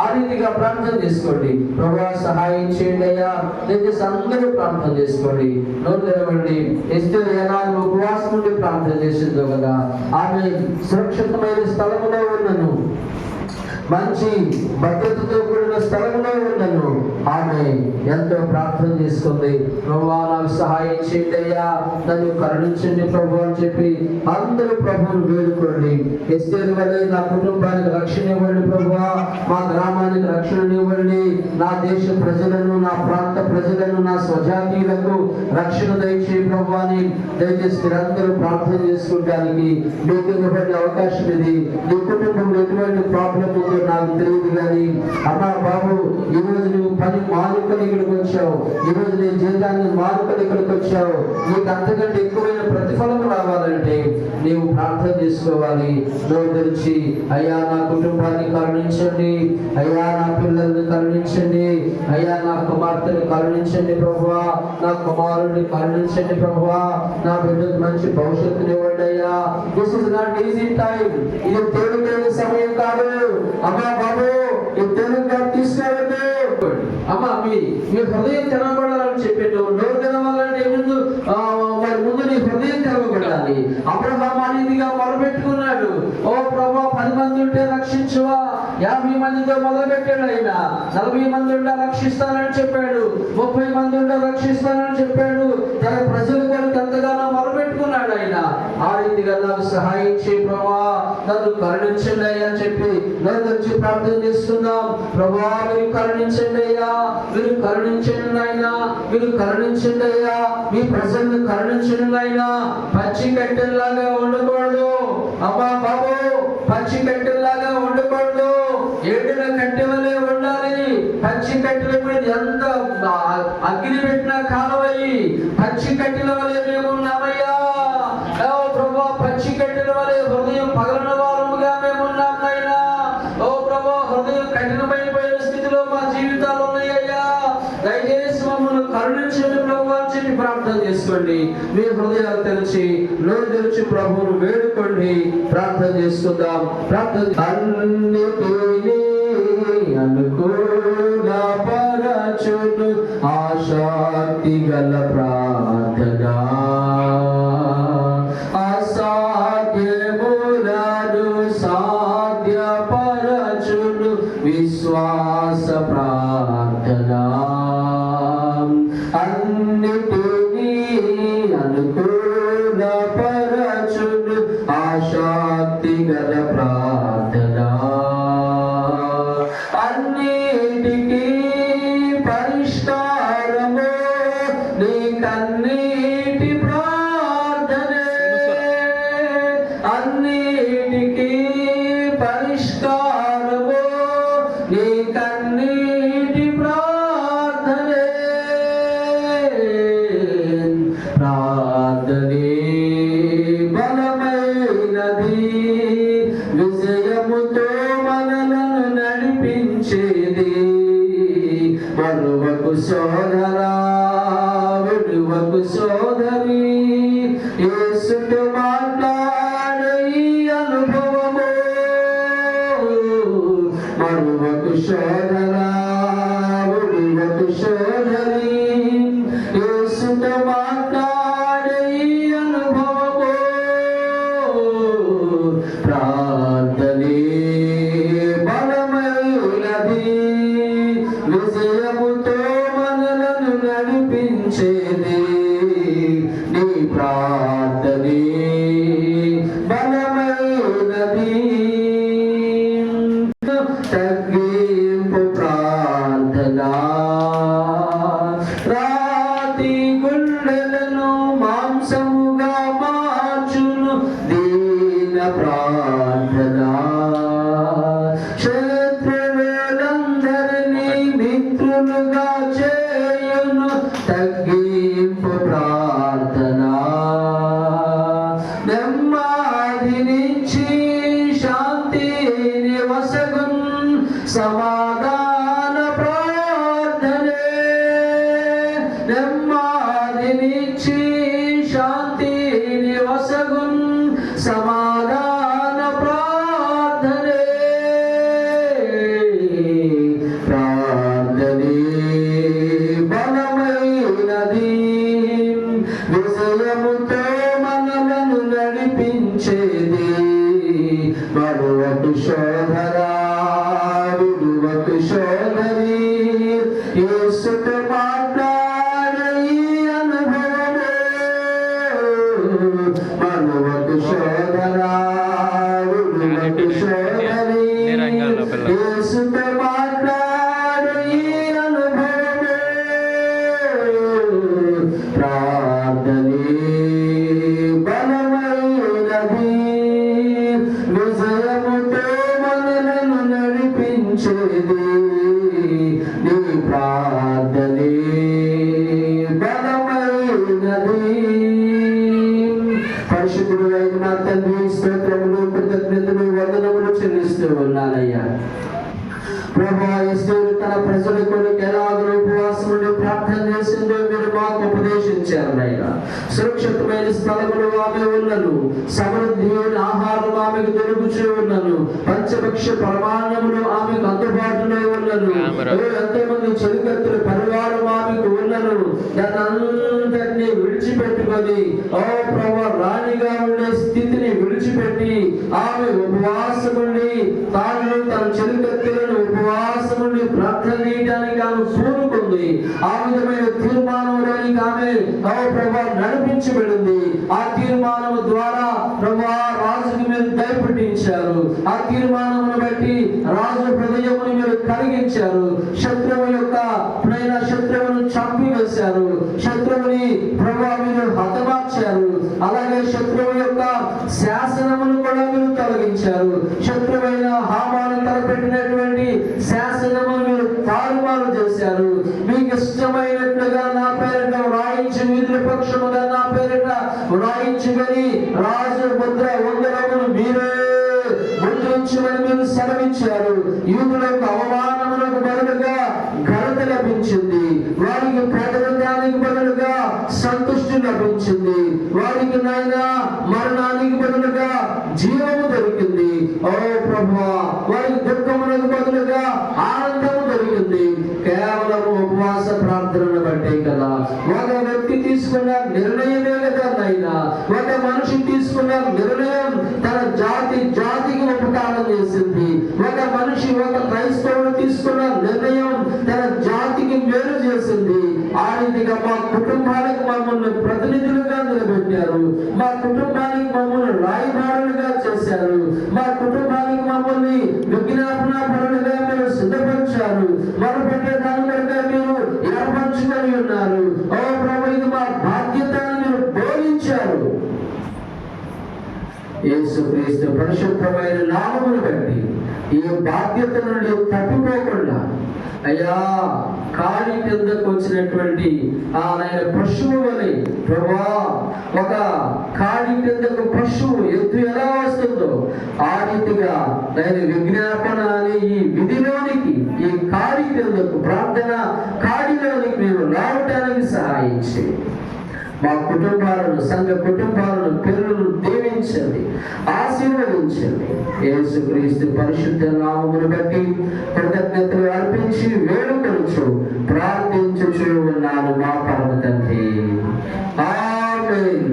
ఆ రీతిగా ప్రార్థన చేసుకోండి. ప్రభా సహాయం చేయండి అయ్యా. దయచేసి అందరూ ప్రార్థన చేసుకోండి. నోరు తెరవండి. ఎస్తే ఏనాడు ఉపవాసం నుండి ప్రార్థన చేసిందో కదా. ఆమె సురక్షితమైన స్థలంలో ఉన్నను. మంచి భద్రతతో కూడిన స్థలంలో ఉండను ఆమె ఎంతో ప్రార్థన చేసుకుంది. ప్రభా నాకు సహాయం చేయండి అయ్యా. నన్ను కరుణించండి ప్రభు అని చెప్పి అందరూ ప్రభువును వేడుకోండి. ఎస్తేరు వల్ల నా కుటుంబానికి రక్షణ ఇవ్వండి ప్రభువా. మా గ్రామానికి రక్షణ ఇవ్వండి. నా దేశ ప్రజలను నా ప్రాంత ప్రజలను నా స్వజాతీయులకు రక్షణ దయచే ప్రభు దయచేసి మీరందరూ ప్రార్థన చేసుకోవడానికి మీకు ఇవ్వబడిన అవకాశం ఇది. నీ కుటుంబంలో ఎటువంటి ప్రాబ్లం ఉందో నాకు తెలియదు కానీ అమ్మా బాబు ఈ రోజు నువ్వు పని మానుకొని ఇక్కడికి వచ్చావు. ఈ రోజు నీ జీవితాన్ని మానుకొని ఇక్కడికి వచ్చావు. నీకు అంతకంటే ఎక్కువైన ప్రతిఫలం రావాలంటే నీవు ప్రార్థన చేసుకోవాలి. నోరు తెరిచి అయ్యా నా కుటుంబాన్ని కరుణించండి. అయ్యా నా పిల్లల్ని కరుణించండి. అయ్యా నా కుమార్తెని కరుణించండి. ప్రభువా. నా కుమారుడిని కరుణించండి ప్రభువా. నా బిడ్డకు మంచి భవిష్యత్తుని ఇవ్వండి అయ్యా. This is not easy time ఇది తేలికైన సమయం కాదు. అమ్మా బాబు ఇది తేలికగా తీసుకెళ్ళదు అమ్మా మీ మీ హృదయం తెరవబడాలని చెప్పాడు నోరు తెరవాలంటే ముందు మరి ముందు నీ హృదయం తెరవబడాలి. అబ్రహాం అనేదిగా మొరబెట్టుకున్నాడు ఓ ప్రభా పది మంది ఉంటే రక్షించువా? యాభై మందితో మొదలుపెట్టాడు ఆయన. నలభై మంది ఉంటే రక్షిస్తానని చెప్పాడు. ముప్పై మంది ఉంటే రక్షిస్తానని చెప్పాడు. తన ప్రజలు కూడా ఎంతగానో మొదలుపెట్టుకున్నాడు ఆయన. ఆ రీతిగా నాకు సహాయం చేయ ప్రభా. నన్ను కరుణించండి అయ్యా అని చెప్పి నన్ను వచ్చి ప్రార్థన చేస్తున్నాం. ప్రభా మీరు కరుణించండి అయ్యా. మీరు కరుణించండి ఆయన మీరు కరుణించండి అయ్యా. మీ ప్రజలను కరుణించండి ఆయన పచ్చి కట్టెల్లాగా ఉండకూడదు. అమ్మా బాబు పచ్చి కట్టె మా జీవితాలు ఉన్నాయ్యా దయచేసి మమ్మల్ని కరుణించండి ప్రభు అని చెప్పి ప్రార్థన చేసుకోండి. మీ హృదయాలు తెరిచి నోరు తెరిచి ప్రభువును వేడుకోండి. ప్రార్థన చేసుకుందాం. ప్రార్థన అనుకూల పరచుడు ఆశాక్తి గల ప్రార్థన అన్నిటినీ listen to సమాధాన పరిశుద్ధుడు అయిన నా తండ్రి స్తోత్రములు కృతజ్ఞతలు వందనములు చెల్లిస్తూ ఉన్నానయ్యా. ప్రభా ఇస్తూరు తన ప్రజల కొరకు ఎలాగో ఉపవాసం నుండి ప్రార్థన చేసిందో మీరు మాకు ఉపదేశించారు నాయన. సురక్షితమైన స్థలములు ఆమె ఉన్నను సమృద్ధి ఆహారం ఆమెకు దొరుకుచూ ఉన్నను పంచభక్ష ప్రమాణములు ఆమెకు అందుబాటులో ఉన్నను. ఓ, ఎంతోమంది చెలికత్తుల పరివారం ఉన్నను దానంతటిని విడిచిపెట్టుకొని ఓ ప్రభు రాణిగా ఉండే స్థితిని విడిచిపెట్టి ఆమె ఉపవాసముండి తాను తన చెలికత్తెలను ఉపవాసముండి ప్రార్థన చేయడానికి ఆమె పూనుకుంది ఆ విధమైన తీర్మానంలోనికి ఆమె ఓ ప్రభు నడిపించబడింది ఆ తీర్మానం ద్వారా ప్రభా రాజుకి మీరు దయపెట్టించారు. ఆ తీర్మానమును బట్టి రాజు హృదయమును మీరు కలిగించారు. శత్రువు యొక్క చేశారు. శత్రువుని ప్రభా మీరు హతమార్చారు. అలాగే శత్రువు యొక్క శాసనమును కూడా మీరు తొలగించారు. శత్రువైన హామాను తలపెట్టినటువంటి శాసనమును మీరు తారుమారు చేశారు. మీకు ఇష్టమైనట్లుగా నా పేరిట వ్రాయించి వీధుల పక్షముగా నా పేరిట వ్రాయించుకొని రాజు ముద్ర ఉంగరమును మీరే ముద్రించమని మీరు సెలవించారు యూదులకు అవమానం ఆ మా కుటుంబానికి మమ్మల్ని ప్రతినిధులుగా నిలబెట్టారు. మా కుటుంబానికి మమ్మల్ని రాయబారులుగా చేశారు. మా కుటుంబానికి మమ్మల్ని విజ్ఞాపన పరులుగా మీరు సిద్ధపరిచారు. మొదలుపెట్టే దానిగా మీరు ఏర్పరచుకొని ఉన్నారు. ఓ ప్రభు ఇది మా బాధ్యత మీరు బోధించారు. యేసుక్రీస్తు పరిశుద్ధమైన నామమును బట్టి ఈ బాధ్యత నుండి తప్పిపోకుండా అయ్యా కాళీ కిందకు వచ్చినటువంటి ఆ నాయన పశువు ప్రభా ఒక కాళీ కిందకు పశువు ఎద్దు ఎలా వస్తుందో ఆ రీతిగా నేను విజ్ఞాపన అనే ఈ విధిలోనికి ఈ కాళీ కిందకు ప్రార్థన కాళీలోనికి మేము రావటానికి మా కుటుంబాలను సంఘ కుటుంబాలను పిల్లలను దీవించండి ఆశీర్వదించండి యేసుక్రీస్తు పరిశుద్ధ నామమును బట్టి కృతజ్ఞతలు అర్పించి వేడుకొనుచు ప్రార్థించుచు ఉన్నాను మా పరమ తండ్రి ఆమేన్.